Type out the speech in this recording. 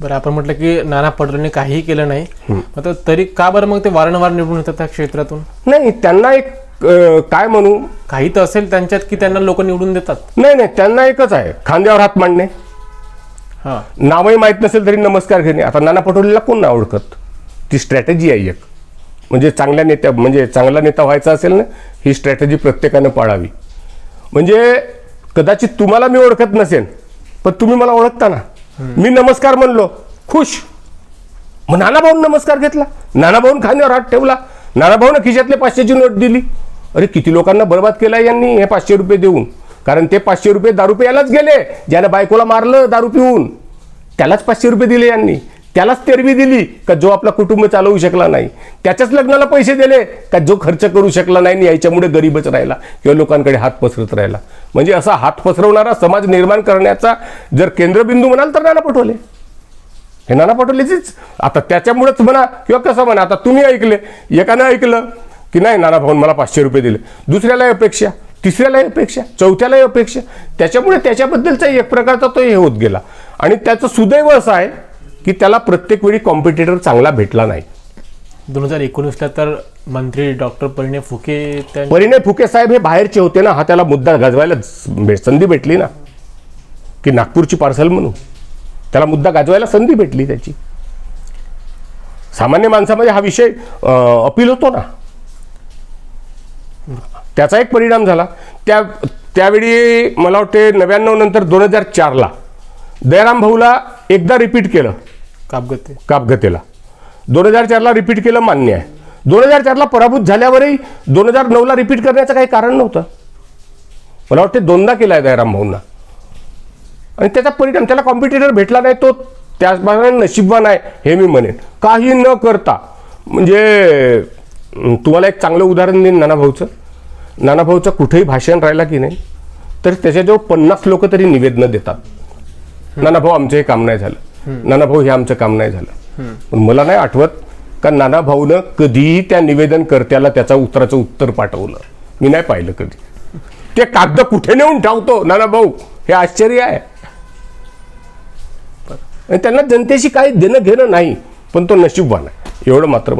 बरं आपण म्हटलं की नाना पटोलेंनी काहीही केलं नाही. आता तरी का बरं मग ते वारंवार निवडून येतात त्या क्षेत्रातून? नाही त्यांना एक काय म्हणू? काही तर असेल त्यांच्यात की त्यांना लोक निवडून देतात? नाही नाही त्यांना एकच आहे खांद्यावर हात मांडणे. हा. नावही माहीत नसेल तरी नमस्कार घेणे. आता नाना पटोलेला कोण नाही ओळखत? ती स्ट्रॅटेजी आहे एक. म्हणजे चांगल्या नेत्या म्हणजे चांगला नेता व्हायचा असेल ना ही स्ट्रॅटेजी प्रत्येकानं पाळावी. म्हणजे कदाचित तुम्हाला मी ओळखत नसेन पण तुम्ही मला ओळखता ना. मी नमस्कार म्हणलो. खुश. मग नानाभाऊन नमस्कार घेतला. नानाभाऊन खांद्यावर हात ठेवला. नानाभाऊनं खिशातले पाचशेची नोट दिली. अरे किती लोकांना बर्बाद केला यांनी हे पाचशे रुपये देऊन. कारण ते पाचशे रुपये दारू प्यायलाच गेले. ज्यानं बायकोला मारलं दारू पिऊन. त्यालाच पाचशे रुपये दिले यांनी. त्यालाच तेरवी दिली का जो आपला कुटुंब चालवू शकला नाही. त्याच्याच लग्नाला पैसे दिले का जो खर्च करू शकला नाही आणि याच्यामुळे गरीबच राहिला किंवा लोकांकडे हात पसरत राहिला. म्हणजे असा हात पसरवणारा समाज निर्माण करण्याचा जर केंद्रबिंदू म्हणाल तर नाना पटोले. हे नाना पटोलेचीच. आता त्याच्यामुळेच म्हणा किंवा कसं म्हणा आता तुम्ही ऐकले एकानं ऐकलं की नाही नाना भाऊन मला पाचशे रुपये दिले. दुसऱ्यालाही अपेक्षा तिसऱ्यालाही अपेक्षा चौथ्यालाही अपेक्षा. त्याच्यामुळे त्याच्याबद्दलचा एक प्रकारचा तो हे होत गेला. आणि त्याचं सुदैव असं आहे की त्याला प्रत्येक वेळी कॉम्पिटिटर चांगला भेटला नाही. दोन हजार एकोणीसला तर मंत्री डॉक्टर परिणय फुके परिणय फुके साहेब हे बाहेरचे होते ना हा त्याला मुद्दा गाजवायला संधी भेटली ना. की नागपूरची पार्सल म्हणून. त्याला मुद्दा गाजवायला संधी भेटली त्याची. सामान्य माणसामध्ये हा विषय अपील होतो ना. त्याचा एक परिणाम झाला. त्या त्यावेळी मला वाटते नव्याण्णव नंतर दोन हजार चारला दयाराम भाऊला एकदा रिपीट केलं. कापगते. कापगतेला. दोन हजार चारला रिपीट केलं मान्य आहे. दोन हजार चारला पराभूत झाल्यावरही दोन हजार नऊला रिपीट करण्याचं काही कारण नव्हतं. मला वाटते दोनदा केला आहे दयाराम भाऊंना. आणि त्याचा परिणाम त्याला कॉम्पिटिटर भेटला नाही तो त्याचप्रमाणे नशीबवान आहे हे मी म्हणेन. काही न करता म्हणजे तुम्हाला एक चांगलं उदाहरण देईन नानाभाऊचं. नानाभाऊचं कुठेही भाषण राहिला की नाही तर त्याच्याजवळ पन्नास लोक तरी निवेदनं देतात. नानाभाऊ आमचं हे काम नाही झालं. नानाभाऊ हे आमचं काम नाही झालं. पण मला नाही आठवत का नानाभाऊनं कधीही त्या निवेदनकर्त्याला त्याचा उत्तराचं उत्तर पाठवलं. मी नाही पाहिलं कधी. ते कागद कुठे नेऊन ठेवतो? नानाभाऊ हे आश्चर्य आहे. आणि त्यांना जनतेशी काही देणं घेणं नाही पण तो नशीबवान आहे. एवढं मात्र